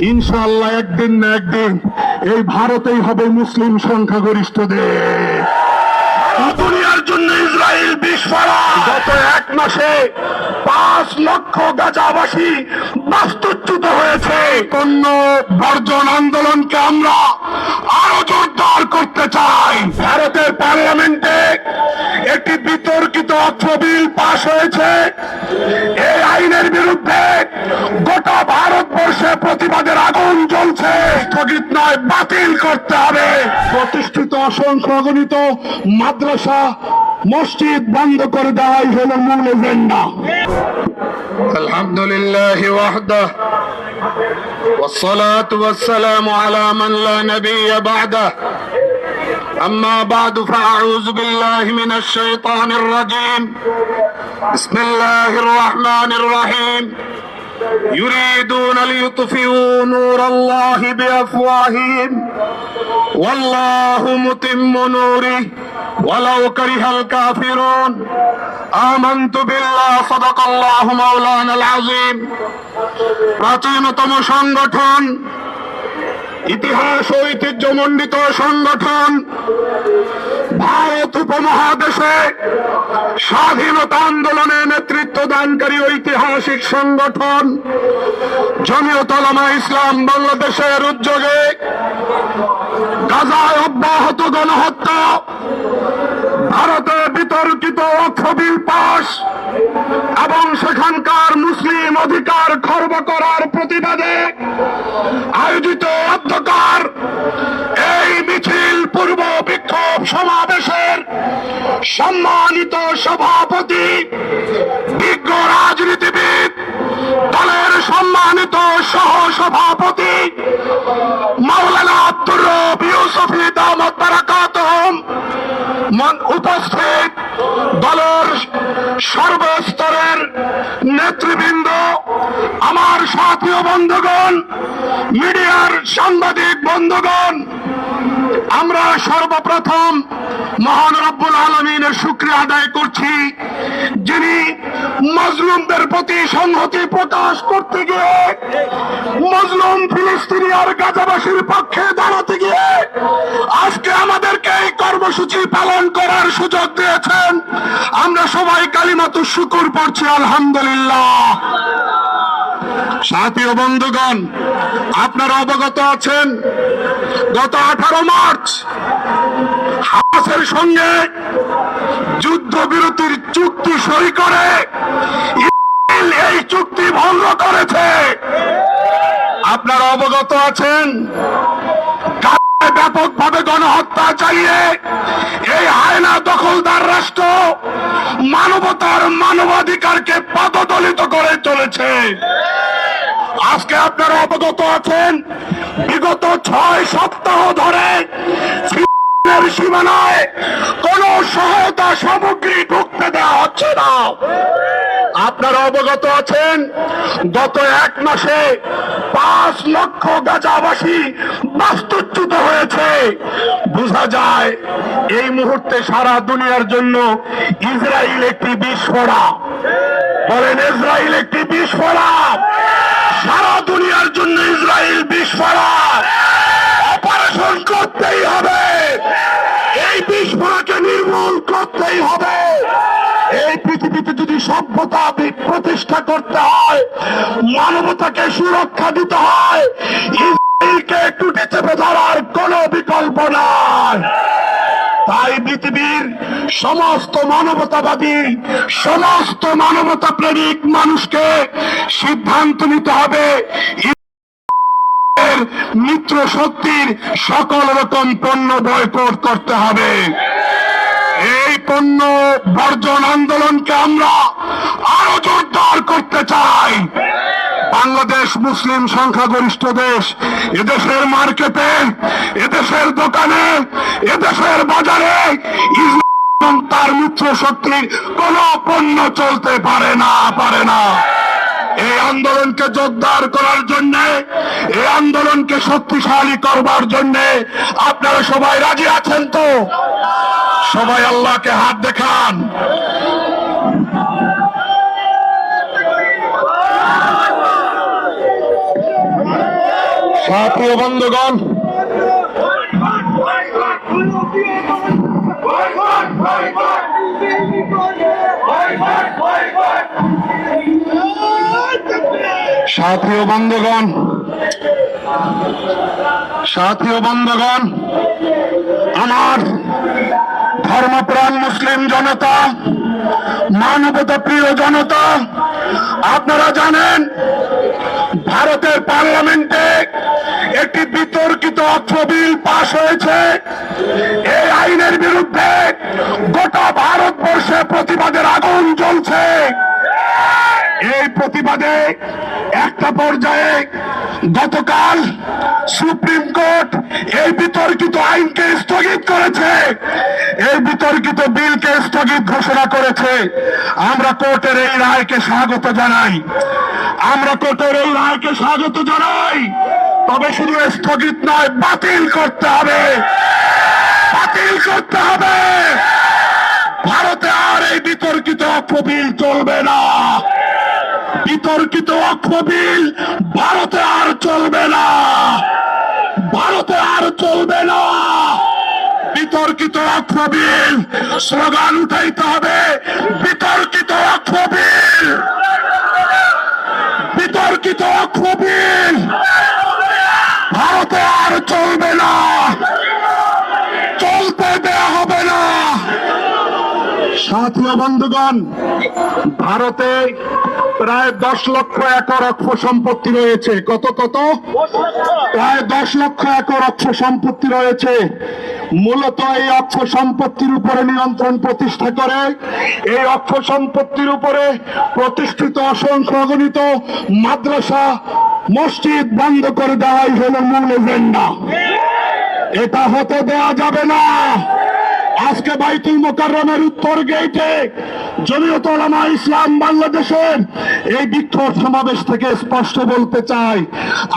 ইনশাআল্লাহ একদিন না একদিন এই ভারতেই হবে মুসলিম সংখ্যাগরিষ্ঠ দেশ। জন্য ইসরায়েল বিস্ফোরণ গত এক মাসে পাঁচ লক্ষ গাজাবাসী বাস্তুচ্যুত হয়েছে। বর্জন আন্দোলনকে আমরা আরও জোরদার করতে চাই। ভারতের পার্লামেন্টে একটি বিতর্কিত অর্থ বিল পাশ হয়েছে। এই আইনের বিরুদ্ধে গোটা জ্বলছে স্থগিত নয় বাতিল করতে হবে প্রতিষ্ঠিত অসংখ্য অগণিত মাদ্রাসা মসজিদ বন্ধ করে দেওয়াই হলো মূল এজেন্ডা الحمد لله وحده والصلاة والسلام على من لا نبي بعده أما بعد فأعوذ بالله من الشيطان الرجيم بسم الله الرحمن الرحيم يريدون ليطفئوا نور الله بأفواههم والله متم نوره ولو كره الكافرون آمنت بالله صدق الله مولانا العظيم প্রাচীনতম সংগঠন ইতিহাস ঐতিহ্যমণ্ডিত সংগঠন ভারত উপমহাদেশে স্বাধীনতা আন্দোলনে নেতৃত্ব দানকারী ঐতিহাসিক সংগঠন জমিয়তলামা ইসলাম বাংলাদেশের উদ্যোগে গাজায় অব্যাহত গণহত্যা, ভারতে বিতর্কিত অক্ষবিল পাশ এবং সেখানকার মুসলিম অধিকার খর্ব করার প্রতিবাদে আয়োজিত সম্মানিত সভাপতি, বিজ্ঞ রাজনীতিবিদ, দলের সম্মানিত সহ সভাপতি মাওলানা আব্দুর রব দামত উপস্থিত দলের সর্বস্তরের নেতৃবৃন্দ, আমার সাথী ও বন্ধুগণ, মিডিয়ার সাংবাদিক বন্ধুগণ আমরা সর্বপ্রথম মহান রব্বুল আলমিনের শুক্রিয়া আদায় করছি, যিনি মজলুমদের প্রতি সংহতি প্রকাশ করতে গিয়ে মজলুম ফিলিস্তিনি আর গাজাবাসীর পক্ষে দাঁড়াতে গিয়ে আজকে আমাদেরকে এই কর্মসূচি পালন করার সুযোগ দিয়েছেন। আমরা সবাই কালিমাতু শুকুর পড়ছি, আলহামদুলিল্লাহ। সাথী ও বন্ধুগণ, আপনারা অবগত আছেন, গত আঠারো মার্চ হামাসের সঙ্গে যুদ্ধ বিরতির চুক্তি সই করে এই চুক্তি ভঙ্গ করেছে। আপনারা অবগত আছেন, গাজায় ব্যাপকভাবে গণহত্যা চালিয়ে এই হায়না দখলদার রাষ্ট্র মানবতার মানবাধিকারকে পদদলিত করে চলেছে। আজকে আপনারা অবগত আছেন, বিগত ছয় সপ্তাহ ধরে সীমানায় কোন সহায়তা সামগ্রী ঢুকতে দেওয়া হচ্ছে না। আপনারা অবগত আছেন, গত এক মাসে পাঁচ লক্ষ গাজাবাসী বাস্তুচ্যুত হয়েছে। বোঝা যায়, এই মুহূর্তে সারা দুনিয়ার জন্য ইসরায়েল একটি বিস্ফোরা বলেন, ইসরায়েল একটি বিস্ফোরা সারা দুনিয়ার জন্য ইসরায়েল বিস্ফোরক অপারেশন করতেই হবে। এই বিস্ফোরকে নির্মূল করতেই হবে। এই পৃথিবীতে যদি সভ্যতা প্রতিষ্ঠা করতে হয়, মানবতাকে সুরক্ষা দিতে হয়, ইসরায়েলকে একটু চেপে ধরার কোনো বিকল্প নাই। তাই পৃথিবীর সমস্ত মানবতাবাদী, সমস্ত মানবতা প্রেমিক মানুষকে সিদ্ধান্ত নিতে হবে মিত্র শক্তির সকল রকম পণ্য বয়কট করতে হবে। এই পণ্য বর্জন আন্দোলনকে আমরা আরও জোরদার করতে চাই। বাংলাদেশ মুসলিম সংখ্যাগরিষ্ঠ দেশ। এদেশের মার্কেটে, এদেশের দোকানে, এদেশের বাজারে ইসলাম তার মিত্র শক্তির কোন পণ্য চলতে পারে না পারে না। এই আন্দোলনকে জোরদার করার জন্য, এই আন্দোলনকে শক্তিশালী করবার জন্য আপনারা সবাই রাজি আছেন তো? সবাই আল্লাহকে হাত দেখান। সাথীয় বন্ধুগণ। সাথীয় বন্ধুগণ। সাথীয় বন্ধুগণ। আমার ধর্মপ্রাণ মুসলিম জনতা মানবতা প্রিয় জনতা, আপনারা জানেন ভারতের পার্লামেন্টে একটি বিতর্কিত অর্থ বিল পাশ হয়েছে। এই আইনের বিরুদ্ধে গোটা ভারতবর্ষে প্রতিবাদের আগুন জ্বলছে। এই প্রতিবাদে একটা পর্যায়ে গতকাল সুপ্রিম কোর্ট এই বিতর্কিত আইনকে স্থগিত করেছে। এই বিতর্কিত বিলকে স্থগিত ঘোষণা করেছে। আমরা কোর্টের এই রায়কে স্বাগত জানাই। আমরা কোর্টের এই রায়কে স্বাগত জানাই। তবে শুধু স্থগিত নয়, বাতিল করতে হবে। বাতিল করতে হবে। ভারতে আর এই বিতর্কিত অক্ষ বিল চলবে না। বিতর্কিত অক্ষ বিল ভারতে আর চলবে না। ভারতে আর চলবে না। বিতর্কিত অক্ষ বিল স্লোগান উঠাইতে হবে, বিতর্কিত অক্ষ বিল বিতর্কিত অক্ষ বিল ভারতে আর চলবে না চলতে দেয়া হবে না সাথীয় বন্ধুগণ, ভারতে প্রায় দশ লক্ষ একর অক্ষ সম্পত্তি রয়েছে। কত কত? প্রায় দশ লক্ষ একর অক্ষ সম্পত্তি রয়েছে। মূলত এই অক্ষ সম্পত্তির উপরে নিয়ন্ত্রণ প্রতিষ্ঠা করে। এই অক্ষ সম্পত্তির উপরে প্রতিষ্ঠিত অসংখ্য অগণিত মাদ্রাসা, মসজিদ বন্ধ করে দেওয়াই হলো মূল এজেন্ডা। এটা হতে দেওয়া যাবে না। আজকে বাইতুল মোকাররমের উত্তর গেটে জমিয়ত ওলামা ইসলাম বাংলাদেশের এই বিক্ষোভ সমাবেশ থেকে স্পষ্ট বলতে চাই,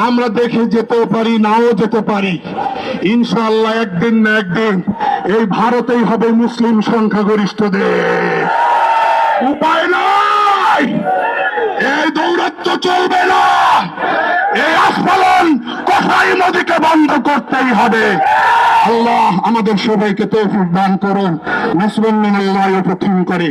আমরা দেখে যেতে পারি, নাও যেতে পারি। ইনশাআল্লাহ একদিন না একদিন এই ভারতেই হবে মুসলিম সংখ্যাগরিষ্ঠ দেশ উপায় নাই! এই দৌরত্ব চলবে না! এই আস্ফালন কোথায় নদীকে বন্ধ করতেই হবে। আল্লাহ আমাদের সবাইকে তৌফিক দান করুন। নাসরুন মিনাল্লাহ প্রথম করে।